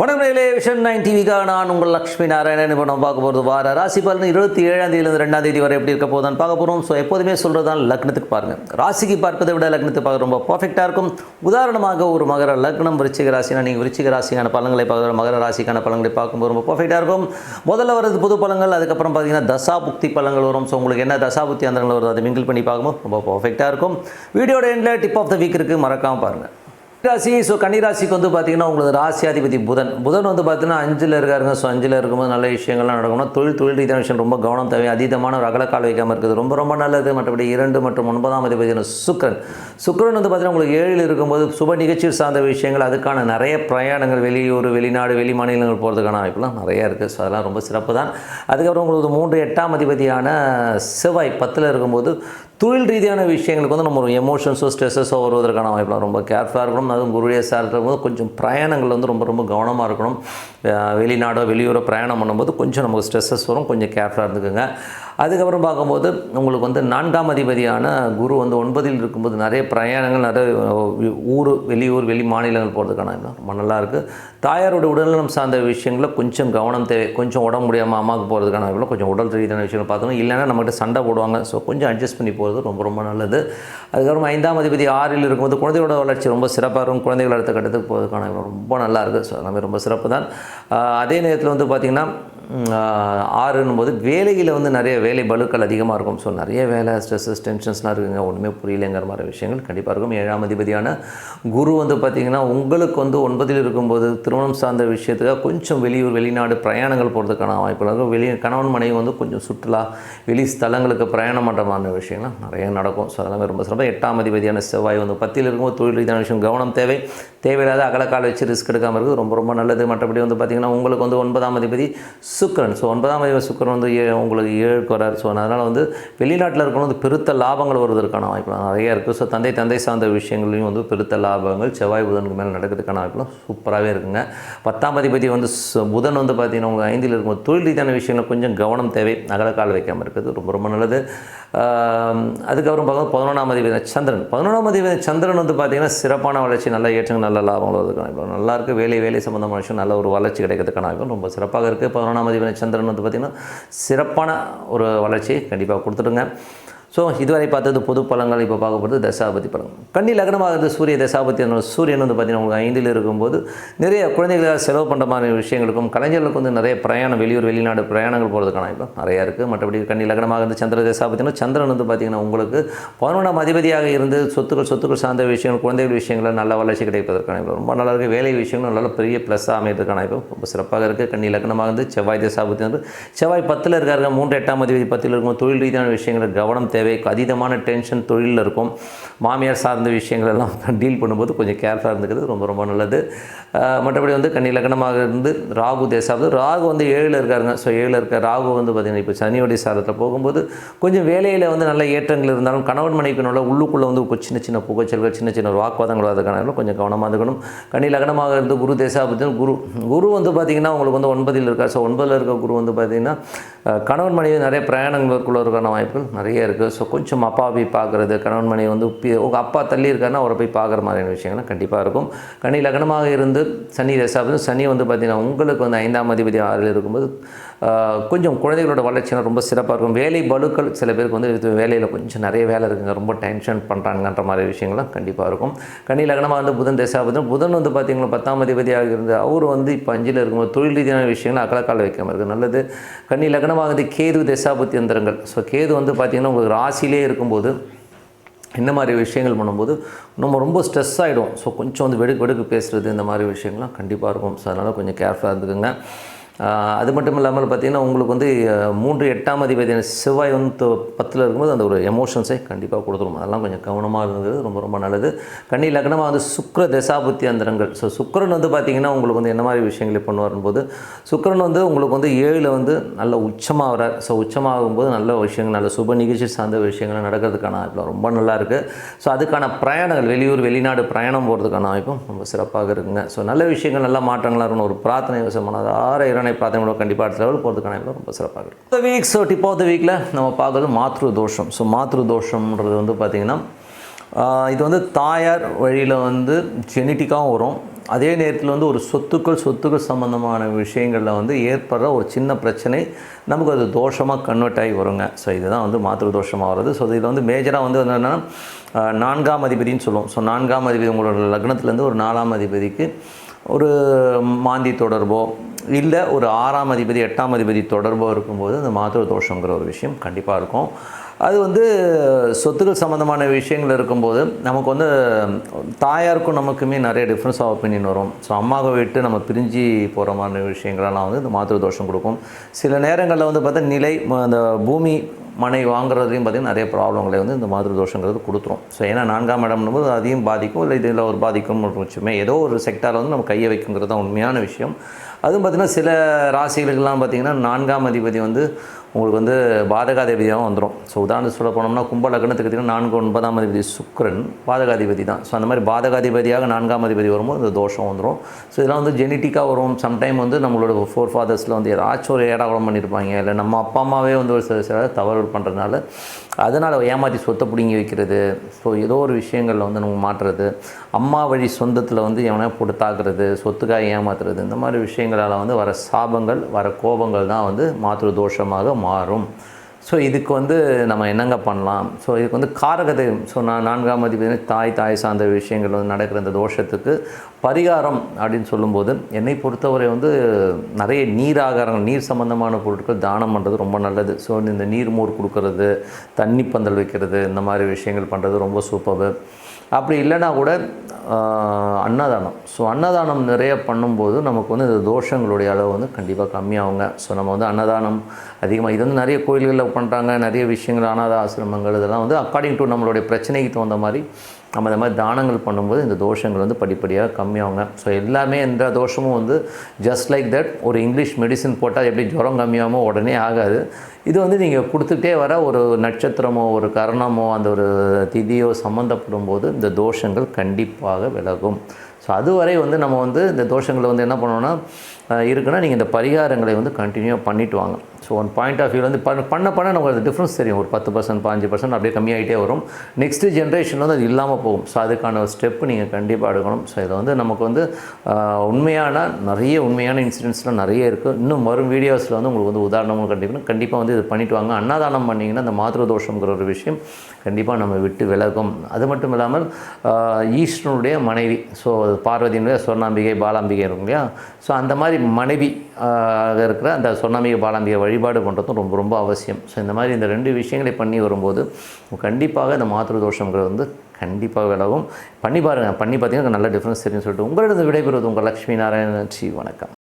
வணக்கங்களே vision nine டிவிக்காக நான் உங்கள் லக்ஷ்மி நாராயணன். இப்போ நம்ம பார்க்க போகிறது வார ராசி பலன் இருபத்தி ஏழாம் தேதியிலிருந்து ரெண்டாம் தேதி வரை எப்படி இருக்க போதான் பார்க்க போகிறோம் ஸோ எப்போதுமே சொல்கிறது தான் லக்னத்துக்கு பாருங்கள் ராசிக்கு பார்ப்பதை விட லக்னத்துக்கு பார்க்க ரொம்ப பர்ஃபெக்டாக இருக்கும். உதாரணமாக ஒரு மகர லக்னம் விருச்சிக ராசினா நீங்கள் விருச்சிக ராசிக்கான பழங்களை பார்க்குற மகர ராசிக்கான பழங்களை பார்க்கும்போது ரொம்ப பர்ஃபெக்டாக இருக்கும். முதல்ல வரது புது பழங்கள் அதுக்கப்புறம் பார்த்தீங்கன்னா தசா புக்தி பழங்கள் வரும். ஸோ உங்களுக்கு என்ன தசா புக்தி அந்தங்கள் வருது அதை மிங்கிள் பண்ணி பார்க்கும்போது ரொம்ப பர்ஃபெக்டாக இருக்கும். வீடியோட எண்டில் டிப் ஆஃப் த வீக் இருக்குது மறக்காமல் பாருங்கள் ராசி ஸோ கன்னிராசிக்கு வந்து பார்த்திங்கன்னா உங்களுக்கு ராசியாதிபதி புதன். புதன் வந்து பார்த்தீங்கன்னா அஞ்சில் இருக்காருங்க ஸோ அஞ்சில் இருக்கும்போது நல்ல விஷயங்கள்லாம் நடக்கணும். தொழில் தொழில் ரீதியான விஷயம் ரொம்ப கவனம் தேவை. அதீதமான ஒரு அகலக்கால் வைக்காமல் இருக்குது ரொம்ப ரொம்ப நல்லது. மற்றபடி இரண்டு மற்றும் ஒன்பதாம் அதிபதியான சுக்ரன் சுக்ரன் வந்து பார்த்தீங்கன்னா உங்களுக்கு ஏழில் இருக்கும்போது சுப நிகழ்ச்சி சார்ந்த விஷயங்கள் அதுக்கான நிறைய பிரயாணங்கள் வெளியூர் வெளிநாடு வெளி மாநிலங்கள் போகிறதுக்கான வாய்ப்புலாம் நிறையா இருக்குது ஸோ அதெல்லாம் ரொம்ப சிறப்பு தான். அதுக்கப்புறம் உங்களுக்கு மூன்று எட்டாம் அதிபதியான செவ்வாய் பத்தில் இருக்கும்போது தொழில் ரீதியான விஷயங்களுக்கு வந்து நம்ம ஒரு எமோஷன்ஸோ ஸ்ட்ரெஸ்ஸோ வருவதற்கான வாய்ப்புலாம் ரொம்ப கேர்ஃபுல்லாக இருக்கணும். அதுவும் குருடைய சார்ன்ற போது கொஞ்சம் பிரயாணங்கள் வந்து ரொம்ப ரொம்ப கவனமாக இருக்கணும். வெளிநாடோ வெளியூரோ பிரயாணம் பண்ணும்போது கொஞ்சம் நமக்கு ஸ்ட்ரெஸ்ஸஸ் வரும். கொஞ்சம் கேர்ஃபுல்லாக இருந்துக்குங்க. அதுக்கப்புறம் பார்க்கும்போது உங்களுக்கு வந்து நான்காம் அதிபதியான குரு வந்து ஒன்பதில் இருக்கும்போது நிறைய பிரயாணங்கள் நிறைய ஊர் வெளியூர் வெளி மாநிலங்கள் போகிறதுக்கான ரொம்ப நல்லாயிருக்கு தாயாரோட உடல்நலம் சார்ந்த விஷயங்களில் கொஞ்சம் கவனம் தேவை. கொஞ்சம் உடம்பு முடியாமல் அம்மாவுக்கு போகிறதுக்கான கொஞ்சம் உடல் ரீதியான விஷயங்கள் பார்த்துக்கணும் இல்லைன்னா நம்மகிட்ட சண்டை போடுவாங்க. ஸோ கொஞ்சம் அட்ஜஸ்ட் பண்ணி போகிறது ரொம்ப ரொம்ப நல்லது. அதுக்கப்புறம் ஐந்தாம் அதிபதி ஆறில் இருக்கும்போது குழந்தையோட வளர்ச்சி ரொம்ப சிறப்பாக இருக்கும். குழந்தைகள் அடுத்த கட்டத்துக்கு போகிறதுக்கான ரொம்ப நல்லா இருக்குது ஸோ எல்லாமே ரொம்ப சிறப்பு தான் அதே நேரத்தில் வந்து பார்த்திங்கன்னா ஆறுன்னும் போது வேலையில் வந்து நிறைய வேலை பலுக்கள் அதிகமாக இருக்கும். ஸோ நிறைய வேலை ஸ்ட்ரெஸ்ஸஸ் டென்ஷன்ஸ்லாம் இருக்குங்க. ஒன்றுமே புரியலைங்கிற மாதிரி விஷயங்கள் கண்டிப்பாக இருக்கும். ஏழாம் அதிபதியான குரு வந்து பார்த்திங்கன்னா உங்களுக்கு வந்து ஒன்பதில் இருக்கும்போது திருமணம் சார்ந்த விஷயத்துக்காக கொஞ்சம் வெளியூர் வெளிநாடு பிரயாணங்கள் போகிறதுக்கான வாய்ப்புகள் இருக்கும். வெளியே கணவன் மனைவி வந்து கொஞ்சம் சுற்றுலா வெளி ஸ்தலங்களுக்கு பிரயாணம் பண்ணுற மாதிரி விஷயங்கள்லாம் நிறைய நடக்கும். ஸோ அதெல்லாமே ரொம்ப சிறப்பாக எட்டாம் அதிபதியான செவ்வாய் வந்து பத்தில் இருக்கும்போது தொழில் ரீதியான விஷயம் கவனம் தேவை. தேவையில்லாத அகலக்கால் வச்சு ரிஸ்க் எடுக்காமல் இருக்குது ரொம்ப ரொம்ப நல்லது. மற்றபடி வந்து பார்த்திங்கன்னா உங்களுக்கு வந்து ஒன்பதாம் அதிபதி சுக்கரன். ஸோ ஒன்பதாம் அதிபதி சுக்கரன் வந்து ஏ உங்களுக்கு ஏழுக்கு வரார். ஸோ அதனால் வந்து வெளிநாட்டில் இருக்கணும் வந்து பெருத்த லாபங்கள் வருவதற்கான வாய்ப்புலாம் நிறைய இருக்குது ஸோ தந்தை தந்தை சார்ந்த விஷயங்களையும் வந்து பெருத்த லாபங்கள் செவ்வாய் புதனுக்கு மேலே நடக்கிறதுக்கான வாய்ப்புலாம் சூப்பராகவே இருக்குங்க. பத்தாம் அதிபதி வந்து சு- புதன் வந்து பார்த்திங்கன்னா உங்கள் ஐந்தில் இருக்கும்போது தொழில் ரீதியான விஷயங்கள் கொஞ்சம் கவனம் தேவை. அகலக்கால் வைக்காமல் இருக்குது ரொம்ப ரொம்ப நல்லது. அதுக்கப்புறம் பார்த்தோம்னா பதினொன்றாம் அதிபதி சந்திரன். பதினொன்றாம் அதிபதி சந்திரன் வந்து பார்த்திங்கன்னா சிறப்பான வளர்ச்சி நல்ல ஏற்றங்கள் நல்ல லாபங்கள் வருவதற்கான வாய்ப்பு நல்லா இருக்குது வேலை வேலை சம்மந்தமான விஷயம் நல்ல ஒரு வளர்ச்சி கிடைக்கிறதுக்கான வாய்ப்பு ரொம்ப சிறப்பாக இருக்குது பதினொன்றாம் அதிபதி சந்திரன் வந்து பார்த்திங்கன்னா சிறப்பான ஒரு வளர்ச்சியை கண்டிப்பாக கொடுத்துடுங்க ஸோ இதுவரை பார்த்தது பொது பலன்கள் இப்போ பார்க்க போகிறது தசாபதி பலன் கண்ணி லக்னமாகிறது சூரிய தசாபதி சூரியன் வந்து பார்த்திங்கன்னா உங்களுக்கு ஐந்தில் இருக்கும்போது நிறைய குழந்தைகளாக செலவு பண்ணுற மாதிரி விஷயங்களுக்கும் கலைஞர்களுக்கு வந்து நிறைய பிரயாணம் வெளியூர் வெளிநாடு பிரயாணங்கள் போகிறதுக்கான இப்போ நிறையா இருக்குது மற்றபடி கண்ணி லக்னமாக இருந்து சந்திர தசாபத்தினா சந்திரன் வந்து பார்த்திங்கன்னா உங்களுக்கு பதினொன்றாம் அதிபதியாக இருந்து சொத்துக்கள் சொத்துக்கள் சார்ந்த விஷயங்கள் குழந்தைகள் விஷயங்களில் நல்ல வளர்ச்சி கிடைப்பதற்கான இப்போ ரொம்ப நல்லா இருக்குது வேலை விஷயங்களும் நல்ல பெரிய ப்ளஸ்ஸாக அமைகிறதுக்கான இப்போ ரொம்ப சிறப்பாக இருக்குது கண்ணி லக்னமாக இருந்து செவ்வாய் தசாபத்தி வந்து செவ்வாய் பத்தில் இருக்காருங்க. மூன்று எட்டாம் அதிபதி பத்தில் இருக்கும். தொழில் ரீதியான விஷயங்களை கவனம் தேவை. அதீதமான டென்ஷன் தொழிலில் இருக்கும். மாமியார் சார்ந்த விஷயங்கள் எல்லாம் டீல் பண்ணும்போது கொஞ்சம் கேர்ஃபுல்லாக இருந்துக்கிறது ரொம்ப ரொம்ப நல்லது. மற்றபடி வந்து கன்னி லக்னமாக இருந்து ராகு தேசாவது ராகு வந்து ஏழில் இருக்காருங்க. ஸோ ஏழில் இருக்க ராகு வந்து பார்த்திங்கன்னா இப்போ சனியோடைய சாரத்தில் போகும்போது கொஞ்சம் வேலையில் வந்து நல்ல ஏற்றங்கள் இருந்தாலும் கணவன் மனைவிக்கு உள்ளுக்குள்ளே வந்து சின்ன சின்ன புகைச்சல்கள் சின்ன சின்ன ஒரு வாக்குவாதங்கள் அதுக்கான கொஞ்சம் கவனமாக இருக்கணும் கன்னி லக்னமாக இருந்து குரு தேசாபத்தி குரு குரு வந்து பார்த்திங்கன்னா உங்களுக்கு வந்து ஒன்பதில் இருக்கார். ஸோ ஒன்பதில் இருக்க குரு வந்து பார்த்திங்கன்னா கணவன் மனைவி நிறைய பிரயாணங்கள் இருக்கான வாய்ப்புகள் நிறைய இருக்குது ஸோ கொஞ்சம் அப்பா போய் பார்க்குறது கணவன் மனைவி வந்து உங்கள் அப்பா தள்ளி இருக்காருன்னா அவரை போய் பார்க்குற மாதிரியான விஷயங்கள்லாம் கண்டிப்பாக இருக்கும். கனி லக்னமாக இருந்து சனி தசாபதி சனி வந்து பார்த்திங்கன்னா உங்களுக்கு வந்து ஐந்தாம் அதிபதி ஆறில் இருக்கும்போது கொஞ்சம் குழந்தைகளோட வளர்ச்சினா ரொம்ப சிறப்பாக இருக்கும். வேலை பலுக்கள் சில பேருக்கு வந்து வேலையில் கொஞ்சம் நிறைய வேலை இருக்குங்க ரொம்ப டென்ஷன் பண்ணுறாங்கன்ற மாதிரி விஷயங்கள்லாம் கண்டிப்பாக இருக்கும். கனி லக்னமாக வந்து புதன் தசாபதம் புதன் வந்து பார்த்திங்கன்னா பத்தாம் அதிபதியாக இருந்து அவர் வந்து இப்போ அஞ்சில் இருக்கும்போது தொழில் ரீதியான விஷயங்கள் அகலக்கால வைக்காமல் இருக்குது நல்லது. கன்னி லக்னமாக வந்து கேது தசாபுத்தி யந்திரங்கள் ஸோ கேது வந்து பார்த்திங்கன்னா உங்களுக்கு ராசியிலே இருக்கும்போது இந்த மாதிரி விஷயங்கள் பண்ணும்போது நம்ம ரொம்ப ஸ்ட்ரெஸ் ஆகிடும் ஸோ கொஞ்சம் வந்து வெடுக்கு வெடுக்கு பேசுகிறது இந்த மாதிரி விஷயங்கள்லாம் கண்டிப்பாக இருக்கும். ஸோ அதனால் கொஞ்சம் கேர்ஃபுல்லாக இருந்துக்குங்க. அது மட்டும் இல்லாமல் பார்த்திங்கன்னா உங்களுக்கு வந்து மூன்று எட்டாம் அதிபதியான செவ்வாய் வந்து பத்தில் இருக்கும்போது அந்த ஒரு எமோஷன்ஸை கண்டிப்பாக கொடுத்துரும். அதெல்லாம் கொஞ்சம் கவனமாக இருந்தது ரொம்ப ரொம்ப நல்லது. கண்ணி லக்னமாக வந்து சுக்கர தசாபுத்தி அந்தரங்கள். ஸோ சுக்கிரன் வந்து பார்த்திங்கன்னா உங்களுக்கு வந்து என்ன மாதிரி விஷயங்களை பண்ணுவார் போது சுக்கிரன் வந்து உங்களுக்கு வந்து ஏழில் வந்து நல்ல உச்சமாக வரார். ஸோ உச்சமாகும்போது நல்ல விஷயங்கள் நல்ல சுப நிகழ்ச்சி சார்ந்த விஷயங்கள் நடக்கிறதுக்கான வாய்ப்பு ரொம்ப நல்லா இருக்குது ஸோ அதுக்கான பிரயாணங்கள் வெளியூர் வெளிநாடு பிரயாணம் போகிறதுக்கான வாய்ப்பும் ரொம்ப சிறப்பாக இருக்குங்க. ஸோ நல்ல விஷயங்கள் நல்ல மாற்றங்களாக இருக்கணும். ஒரு பிரார்த்தனை விஷயமான ஆறு இரணை பிரார்த்தனை கண்டிப்பாக அடுத்த லெவல் போகிறதுக்கான வாய்ப்பு ரொம்ப சிறப்பாக இருக்கும். இந்த week so tip of the வீக்கில் நம்ம பார்க்குறது மாத்ரு தோஷம் ஸோ மாத்ரு தோஷம்ன்றது வந்து பார்த்திங்கன்னா இது வந்து தாயார் வழியில் வந்து ஜெனட்டிக்காகவும் வரும். அதே நேரத்தில் வந்து ஒரு சொத்துக்கள் சொத்துக்கள் சம்மந்தமான விஷயங்களில் வந்து ஏற்படுற ஒரு சின்ன பிரச்சனை நமக்கு அது தோஷமாக கன்வெர்ட் ஆகி வருங்க. ஸோ இதுதான் வந்து மாத்திரு தோஷமாக வருது ஸோ இதில் வந்து மேஜராக வந்து என்னென்னா நான்காம் அதிபதின்னு சொல்லுவோம். ஸோ நான்காம் அதிபதி உங்களோட லக்னத்துலேருந்து ஒரு நாலாம் அதிபதிக்கு ஒரு மாந்தி தொடர்போ இல்லை ஒரு ஆறாம் அதிபதி எட்டாம் அதிபதி தொடர்பாக இருக்கும்போது அந்த மாத்திர தோஷங்கிற ஒரு விஷயம் கண்டிப்பாக இருக்கும். அது வந்து சொத்துக்கள் சம்மந்தமான விஷயங்கள் இருக்கும்போது நமக்கு வந்து தாயாருக்கும் நமக்குமே நிறைய டிஃப்ரென்ஸ் ஆஃப் ஒப்பீனியன் வரும். ஸோ அம்மாவை விட்டு நம்ம பிரிஞ்சு போகிற மாதிரி விஷயங்களெல்லாம் வந்து இந்த மாத்திர தோஷம் கொடுக்கும். சில நேரங்களில் வந்து பார்த்தா நிலை ம- அந்த பூமி மனை வாங்குறதுலையும் பார்த்திங்கன்னா நிறைய ப்ராப்ளங்களை வந்து இந்த மாதிரி தோஷங்கிறது கொடுத்துரும். ஸோ ஏன்னா நான்காம் இடம்னு போது அதையும் பாதிக்கும் இல்லை இதில் ஒரு பாதிக்கும் வச்சுமே ஏதோ ஒரு செக்டாரில் வந்து நம்ம கையை வைக்குங்கிறது தான் உண்மையான விஷயம். அதுவும் பார்த்திங்கன்னா சில ராசிகளுக்கெல்லாம் பார்த்திங்கன்னா நான்காம் அதிபதி வந்து உங்களுக்கு வந்து பாதகாதிபதியாகவும் வந்துடும் ஸோ உதாரணத்துக்கு சொல்ல போனோம்னா கும்ப லக்னத்துக்கு நான்கு ஒன்பதாம் அதிபதி சுக்கிரன் பாதகாதிபதி தான். ஸோ அந்த மாதிரி பாதகாதிபதியாக நான்காம் அதிபதி வரும்போது இந்த தோஷம் வந்துடும் ஸோ இதெல்லாம் வந்து ஜெனட்டிக்காக வரும். சம்டைம் வந்து நம்மளோட ஃபோர் ஃபாதர்ஸில் வந்து ஏதாச்சும் ஒரு ஏடாகுളം பண்ணியிருப்பாங்க. இல்லை நம்ம அப்பா அம்மாவே வந்து ஒரு சில சில தவறுகள் பண்ணுறதுனால அதனால் ஏமாற்றி சொத்தை பிடுங்கி வைக்கிறது. ஸோ ஏதோ ஒரு விஷயங்களில் வந்து நம்ம மாற்றுறது. அம்மா வழி சொந்தத்தில் வந்து எவனா போட்டு தாக்குறது சொத்துக்காக ஏமாத்துறது. இந்த மாதிரி விஷயங்களால் வந்து வர சாபங்கள் வர கோபங்கள் தான் வந்து மாத்திரு தோஷமாக மாறும். ஸோ இதுக்கு வந்து நம்ம என்னங்க பண்ணலாம்? ஸோ இதுக்கு வந்து காரகதை ஸோ நான் நான்காம் அதிபதி தாய் தாய் சார்ந்த விஷயங்கள் வந்து நடக்கிற இந்த தோஷத்துக்கு பரிகாரம் அப்படின்னு சொல்லும்போது என்னை பொறுத்தவரை வந்து நிறைய நீர் ஆகாரங்கள் நீர் சம்பந்தமான பொருட்கள் தானம் பண்ணுறது ரொம்ப நல்லது. ஸோ இந்த நீர் மோர் கொடுக்கறது தண்ணி பந்தல் வைக்கிறது இந்த மாதிரி விஷயங்கள் பண்ணுறது ரொம்ப சூப்பர் அப்படி இல்லைன்னா கூட அன்னதானம். ஸோ அன்னதானம் நிறைய பண்ணும்போது நமக்கு வந்து இந்த தோஷங்களுடைய அளவு வந்து கண்டிப்பாக கம்மியாகுங்க. ஸோ நம்ம வந்து அன்னதானம் அதிகமாக இது வந்து நிறைய கோயில்களில் பண்ணுறாங்க நிறைய விஷயங்கள் அனாத ஆசிரமங்கள் இதெல்லாம் வந்து அக்கார்டிங் டு நம்மளுடைய பிரச்சனைக்கு தகுந்த மாதிரி நம்ம இந்த மாதிரி தானங்கள் பண்ணும்போது இந்த தோஷங்கள் வந்து படிப்படியாக கம்மியாகுங்க. ஸோ எல்லாமே எந்த தோஷமும் வந்து ஜஸ்ட் லைக் தட் ஒரு இங்கிலீஷ் மெடிசின் போட்டால் எப்படி ஜுரம் கம்மியாகமோ உடனே ஆகாது. இது வந்து நீங்கள் கொடுத்துட்டே வர ஒரு நட்சத்திரமோ ஒரு கரணமோ அந்த ஒரு திதியோ சம்மந்தப்படும் போது இந்த தோஷங்கள் கண்டிப்பாக விலகும். ஸோ அதுவரை வந்து நம்ம வந்து இந்த தோஷங்களை வந்து என்ன பண்ணோன்னா இருக்குன்னா நீங்கள் இந்த பரிகாரங்களை வந்து கண்டினியூவாக பண்ணிட்டு வாங்க. So one point of view வந்து பண்ண பண்ண பண்ண நமக்கு அது டிஃப்ரென்ஸ் தெரியும். ஒரு பத்து பர்சன்ட் பாஞ்சு பர்சன்ட் அப்படியே கம்மியாகிட்டே வரும். நெக்ஸ்ட் ஜென்ரேஷன் வந்து அது இல்லாமல் போகும். ஸோ அதுக்கான ஒரு ஸ்டெப் நீங்கள் கண்டிப்பாக எடுக்கணும். ஸோ இதை வந்து நமக்கு வந்து உண்மையான நிறைய உண்மையான இன்சிடென்ட்ஸ்லாம் நிறைய இருக்குது இன்னும் வரும் வீடியோஸில் வந்து உங்களுக்கு வந்து உதாரணமும் கண்டிப்பாக கண்டிப்பாக வந்து இது பண்ணிட்டு வாங்க. அன்னதானம் பண்ணிங்கன்னா அந்த மாத்திர தோஷங்கிற ஒரு விஷயம் கண்டிப்பாக நம்ம விட்டு விலகும். அது மட்டும் இல்லாமல் ஈஸ்வனுடைய மனைவி. ஸோ பார்வதியினுடைய சொர்ணாம்பிகை பாலாம்பிகை இருக்கும் இல்லையா? ஸோ அந்த மாதிரி மனைவி இருக்கிற அந்த சொர்ணாம்பிகை பாலாம்பிகை வழி வழிபாடு பண்ணுறதும் ரொம்ப ரொம்ப அவசியம். ஸோ இந்த மாதிரி இந்த ரெண்டு விஷயங்களை பண்ணி வரும்போது கண்டிப்பாக இந்த மாத்திரு தோஷங்கிறது வந்து கண்டிப்பாக விலகும். பண்ணி பாருங்கள் பண்ணி பார்த்தீங்கன்னா நல்ல டிஃப்ரென்ஸ் தெரியும் சொல்லிட்டு உங்களிடம் விடைபெறுவது உங்கள் லக்ஷ்மி நாராயணன். ஸ்ரீ வணக்கம்.